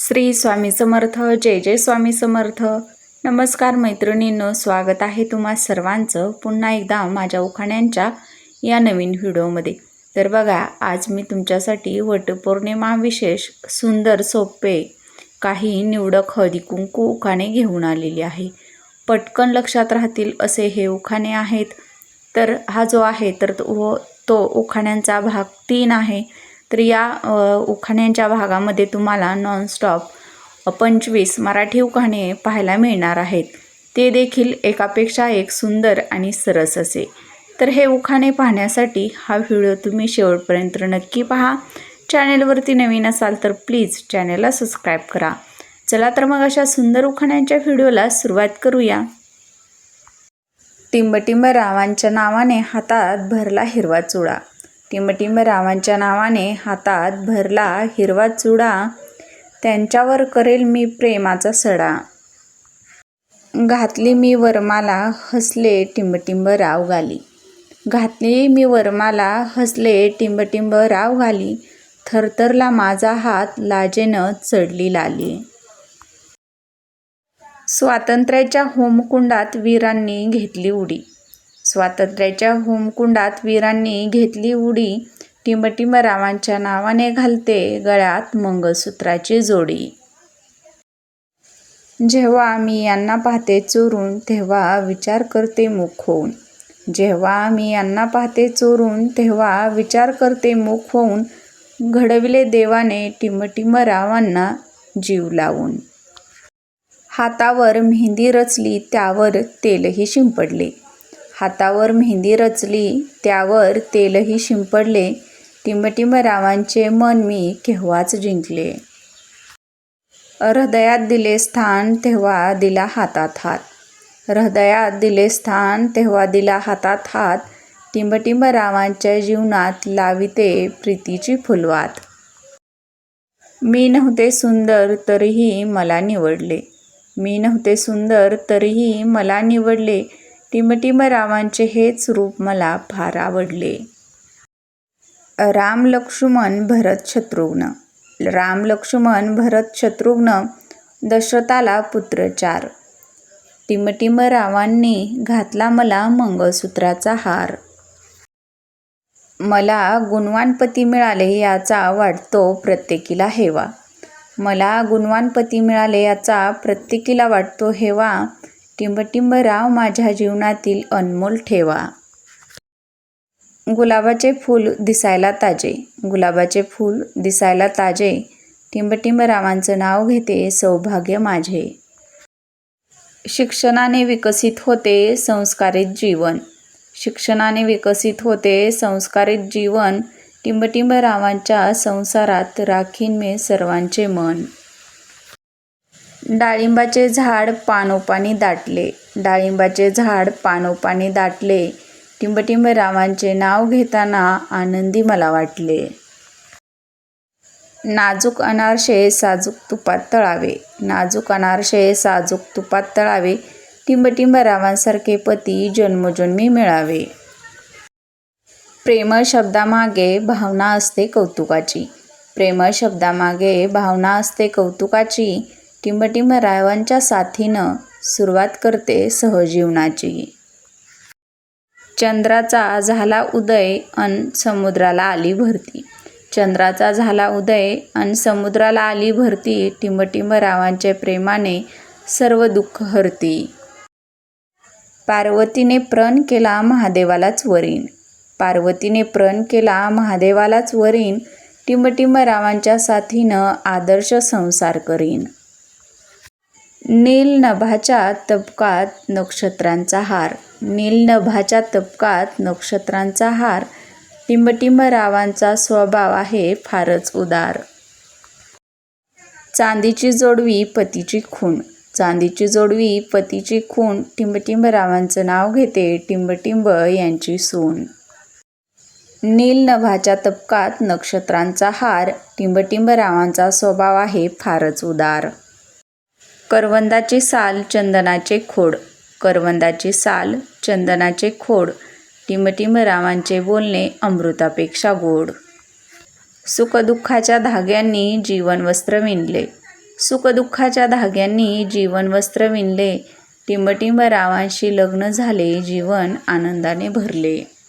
श्री स्वामी समर्थ जय जय स्वामी समर्थ. नमस्कार मैत्रिणींनो स्वागत आहे तुम्हा सर्वांचं पुन्हा एकदा माझ्या उखाण्यांच्या या नवीन व्हिडिओमध्ये. तर बघा आज मी तुमच्यासाठी वटपौर्णिमा विशेष सुंदर सोपे काही निवडक हळदी कुंकू उखाणे घेऊन आलेली आहे. पटकन लक्षात राहतील असे हे उखाणे आहेत. तर हा जो आहे तर तो तो उखाण्यांचा भाग तीन आहे. तर या उखाण्यांच्या भागामध्ये तुम्हाला नॉनस्टॉप पंचवीस मराठी उखाणे पाहायला मिळणार आहेत. ते देखील एकापेक्षा एक सुंदर आणि सरस असे. तर हे उखाणे पाहण्यासाठी हा व्हिडिओ तुम्ही शेवटपर्यंत नक्की पहा. चॅनेलवरती नवीन असाल तर प्लीज चॅनेलला सबस्क्राईब करा. चला तर मग अशा सुंदर उखाण्यांच्या व्हिडिओला सुरुवात करूया. टिंबटिंब रावांच्या नावाने हातात भरला हिरवा चुडा. टिमटिम रावांच्या नावाने हातात भरला हिरवा चुडा. त्यांच्यावर करेल मी प्रेमाचा सडा. घातली मी वरमाला हसले टिंबटिंब राव घाली घातली मी वरमाला हसले टिंबटिंब राव घाली थरथरला माझा हात लाजेनं चढली लाली. स्वातंत्र्याच्या होमकुंडात वीरांनी घेतली उडी. स्वातंत्र्याच्या होमकुंडात वीरांनी घेतली उडी टिंबटिंब रावांच्या नावाने घालते गळ्यात मंगळसूत्राची जोडी. जेव्हा मी यांना पाहते चोरून तेव्हा विचार करते मुख होऊन. जेव्हा मी यांना पाहते चोरून तेव्हा विचार करते मुख होऊन. घडविले देवाने टिंबटिंब रावांना जीव लावून. हातावर मेहंदी रचली त्यावर तेलही शिंपडले. हातावर मेहंदी रचली त्यावर तेलही शिंपडले. टिंबटिंबरावांचे मन मी केव्हाच जिंकले. हृदयात दिले स्थान तेव्हा दिला हातात हात. हृदयात दिले स्थान तेव्हा दिला हातात हात. टिंबटिंब रावांच्या जीवनात लाविते प्रीतीची फुलवात. मी नव्हते सुंदर तरीही मला निवडले. मी नव्हते सुंदर तरीही मला निवडले. टिमटिमरावांचे हेच रूप मला फार आवडले. राम लक्ष्मण भरत शत्रुघ्न. राम लक्ष्मण भरत शत्रुघ्न दशरथाला पुत्र चार टिमटिम रावांनी घातला मला मंगळसूत्राचा हार. मला गुणवान पती मिळाले याचा वाटतो प्रत्येकीला हेवा. मला गुणवान पती मिळाले याचा प्रत्येकीला वाटतो हेवा. टिंबटिंबराव माझ्या जीवनातील अनमोल ठेवा. गुलाबाचे फूल दिसायला ताजे. गुलाबाचे फूल दिसायला ताजे. टिंबटिंबरावांचं नाव घेते सौभाग्य माझे. शिक्षणाने विकसित होते संस्कारित जीवन. शिक्षणाने विकसित होते संस्कारित जीवन. टिंबटिंबरावांच्या संसारात राखीन मे सर्वांचे मन. डाळिंबाचे झाड पानोपानी दाटले. डाळिंबाचे झाड पानोपानी दाटले. टिंबटिंब रावांचे नाव घेताना आनंदी मला वाटले. नाजूक अनारशे साजूक तुपात तळावे. नाजूक अनारशे साजूक तुपात तळावे. टिंबटिंब रावांसारखे पती जन्मजन्मी मिळावे. प्रेमळ शब्दामागे भावना असते कौतुकाची. प्रेमळ शब्दामागे भावना असते कौतुकाची. टिंबटिंब रावांच्या साथीनं सुरुवात करते सहजीवनाची चंद्राचा झाला उदय अन समुद्राला आली भरती. चंद्राचा झाला उदय अन समुद्राला आली भरती टिंबटिंब रावांच्या प्रेमाने सर्व दुःख हरती. पार्वतीने प्रण केला महादेवालाच वरीन. पार्वतीने प्रण केला महादेवालाच वरीन. टिंबटिंब रावांच्या साथीनं आदर्श संसार करीन. नील नभाच्या तबकात नक्षत्रांचा हार. नील नभाच्या तबकात नक्षत्रांचा हार. टिंबटिंब रावांचा स्वभाव आहे फारच उदार. चांदीची जोडवी पतीची खूण. चांदीची जोडवी पतीची खूण. टिंबटिंब रावांचं नाव घेते टिंबटिंब यांची सून. नील नभाच्या तबकात नक्षत्रांचा हार. टिंबटिंब रावांचा स्वभाव आहे फारच उदार. करवंदाची साल चंदनाचे खोड. करवंदाची साल चंदनाचे खोड. टिमटिम रामांचे बोलणे अमृतापेक्षा गोड. सुखदुःखाच्या धाग्यांनी जीवन वस्त्र विणले. सुखदुःखाच्या धाग्यांनी जीवन वस्त्र विणले. टिंबटिंब रावांशी लग्न झाले जीवन आनंदाने भरले.